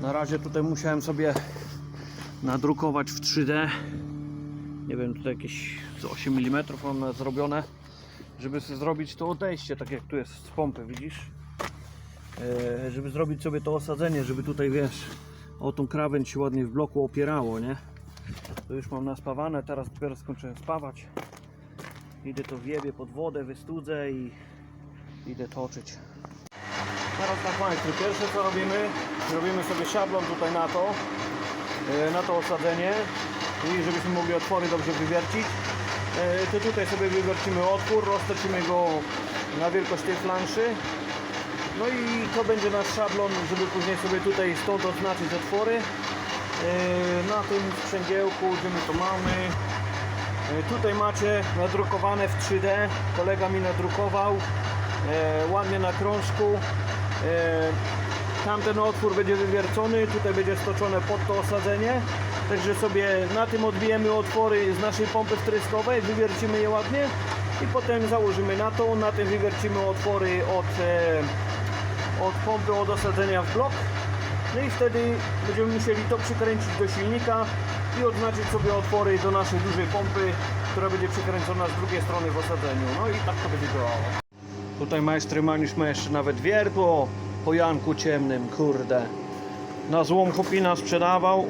Na razie tutaj musiałem sobie nadrukować w 3D. Nie wiem, tutaj jakieś z 8 mm one zrobione, żeby sobie zrobić to odejście, tak jak tu jest z pompy, widzisz? E, żeby zrobić sobie to osadzenie, żeby tutaj wiesz, o tą krawędź się ładnie w bloku opierało, nie? To już mam naspawane, teraz dopiero skończyłem spawać. Idę to wiebie pod wodę, wystudzę i idę toczyć. Teraz tak Państwu, pierwsze co robimy, robimy sobie szablon tutaj na to, e, na to osadzenie i żebyśmy mogli otwory dobrze wywiercić. E, To tutaj sobie wywiercimy otwór, roztocimy go na wielkość tej planszy. No i to będzie nasz szablon, żeby później sobie tutaj stąd oznaczyć otwory. E, Na tym sprzęgiełku, gdzie my to mamy, Tutaj macie nadrukowane w 3D. Kolega mi nadrukował ładnie na krążku. E, tamten otwór będzie wywiercony, tutaj będzie stoczone pod to osadzenie. Także sobie na tym odbijemy otwory z naszej pompy wtryskowej, wywiercimy je ładnie i potem założymy na to. Na tym wywiercimy otwory od, e, od pompy od osadzenia w blok. No i wtedy będziemy musieli to przykręcić do silnika i odznaczyć sobie otwory do naszej dużej pompy, która będzie przykręcona z drugiej strony w osadzeniu. No i tak to będzie działało. Tutaj majstry ma jeszcze nawet wiertło po Janku ciemnym, kurde. Na złom chłopina sprzedawał,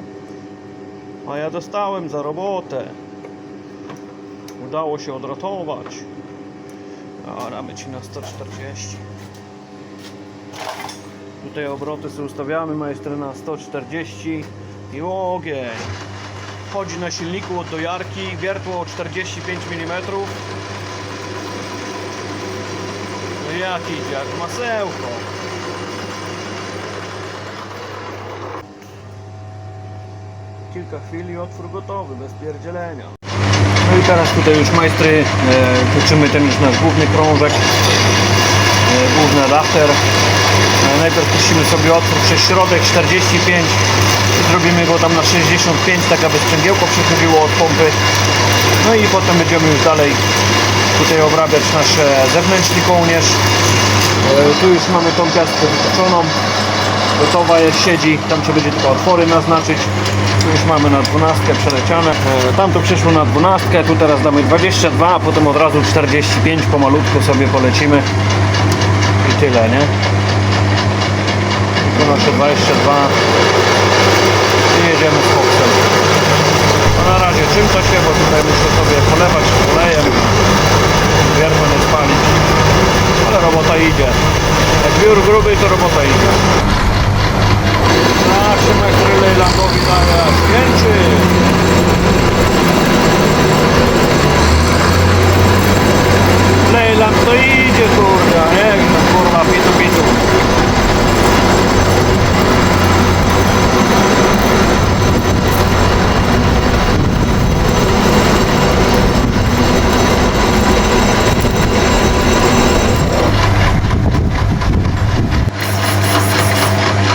a ja dostałem za robotę. Udało się odratować. A ramy ci na 140. Tutaj obroty sobie ustawiamy, majster na 140 i ogień. Chodzi na silniku od dojarki, wiertło 45 mm. No jak idzie, jak masełko. Kilka chwil i otwór gotowy, bez pierdzielenia. No i teraz tutaj już majstry e, ten już nasz główny krążek, e, główny adapter. E, Najpierw puścimy sobie otwór przez środek 45 i zrobimy go tam na 65, tak aby sprzęgiełko przechodziło od pompy. No i potem będziemy już dalej tutaj obrabiać nasz zewnętrzny kołnierz. E, Tu już mamy tą piastkę wytoczoną. Gotowa jest, siedzi, tam trzeba będzie tylko otwory naznaczyć. Tu już mamy na 12 przeleciane. E, Tam to przeszło na 12, tu teraz damy 22, a potem od razu 45 pomalutku sobie polecimy. I tyle, nie? Tu nasze 22 i jedziemy z koksem. No na razie czym to się, bo tutaj muszę sobie polewać olejem, wiertło nie spalić. Ale robota idzie. Gruby, to robota idzie. A, Szymek Lejlandowi daje pięczy. Lejland to idzie, kurde, a nie? Kurwa, pitu, pitu.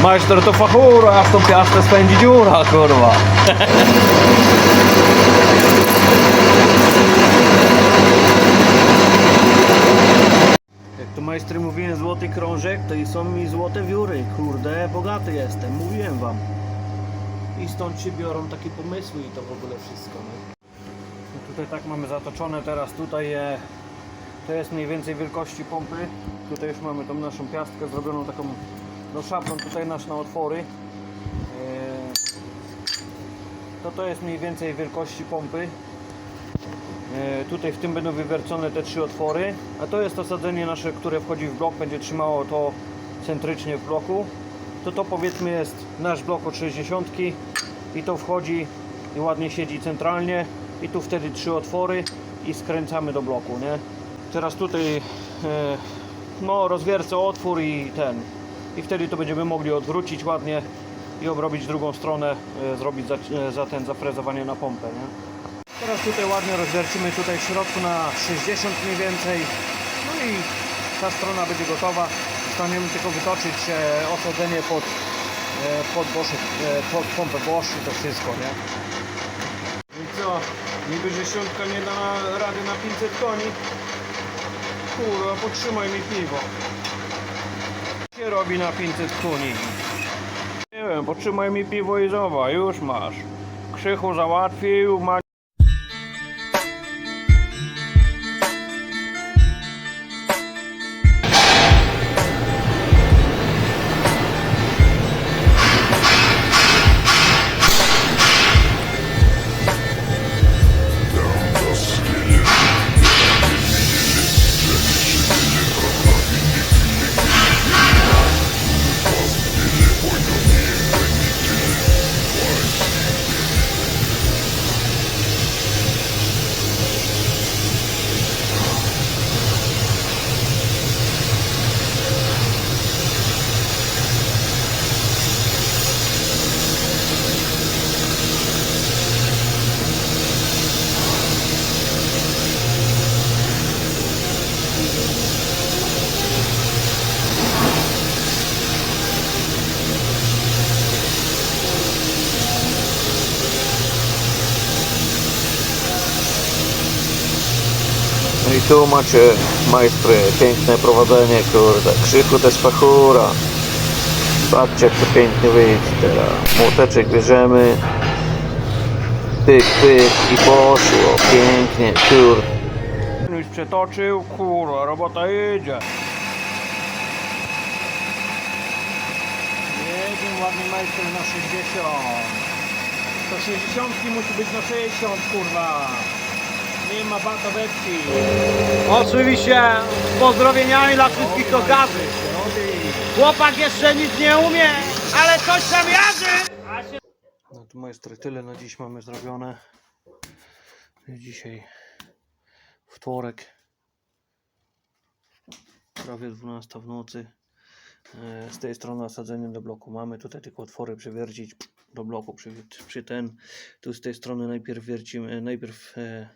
Majster to fachura, a w tą piastę spędzi dziura, kurwa. Jak to majstry mówiłem, złoty krążek, to i są mi złote wióry. Kurde, bogaty jestem, mówiłem wam. I stąd się biorą takie pomysły i to w ogóle wszystko. Nie? No tutaj tak mamy zatoczone teraz tutaj e, to jest mniej więcej wielkości pompy. Tutaj już mamy tą naszą piastkę zrobioną taką no szablon tutaj nasz na otwory. Eee, To to jest mniej więcej wielkości pompy. Eee, Tutaj w tym będą wywiercone te trzy otwory, a to jest osadzenie nasze, które wchodzi w blok, będzie trzymało to centrycznie w bloku. To to powiedzmy jest nasz blok od 60 i to wchodzi i ładnie siedzi centralnie i tu wtedy trzy otwory i skręcamy do bloku, nie? Teraz tutaj e, no rozwiercę otwór i ten i wtedy to będziemy mogli odwrócić ładnie i obrobić drugą stronę, e, zrobić za, e, za ten zafrezowanie na pompę, nie? Teraz tutaj ładnie rozwiercimy tutaj w środku na 60 mniej więcej. No i ta strona będzie gotowa. Staniemy tylko wytoczyć e, osadzenie pod, pod, pod pompę Bosch i to wszystko, nie? I co? Niby, że świątka nie da rady na 500 koni. Kurwa, potrzymaj mi piwo robi na 500 koni? Nie wiem. potrzymaj mi piwo i zowa, już masz. Krzychu załatwił, ma... tu macie majstry, piękne prowadzenie, kurde. Krzychu to jest fachura. Patrzcie jak to pięknie wyjdzie teraz. Młoteczek bierzemy. Pyk, pyk i poszło. Pięknie, kurde. Już przetoczył, kurwa, robota idzie. Jedziemy ładnie majster na 60. To 60 musi być na 60, kurwa. Nie ma bata we wsi. Oczywiście z pozdrowieniami dla wszystkich kokarzy. Chłopak jeszcze nic nie umie, ale coś tam jarzy. No to majstry, tyle na dziś mamy zrobione. Dzisiaj wtorek. Prawie 12 w nocy. E, Z tej strony osadzenie do bloku mamy. Tutaj tylko otwory przewiercić do bloku przy, przy ten. Tu z tej strony najpierw wiercimy, najpierw e,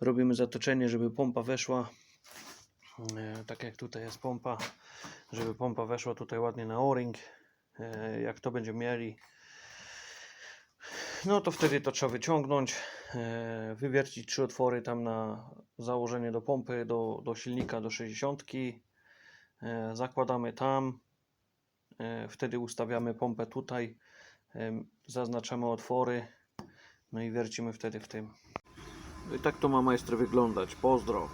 robimy zatoczenie, żeby pompa weszła. E, tak jak tutaj jest pompa, żeby pompa weszła tutaj ładnie na o-ring. E, jak to będziemy mieli, no to wtedy to trzeba wyciągnąć, e, wywiercić trzy otwory tam na założenie do pompy, do, do silnika, do 60. E, zakładamy tam, wtedy ustawiamy pompę tutaj, zaznaczamy otwory, no i wiercimy wtedy w tym. I tak to ma majstry wyglądać. Pozdro.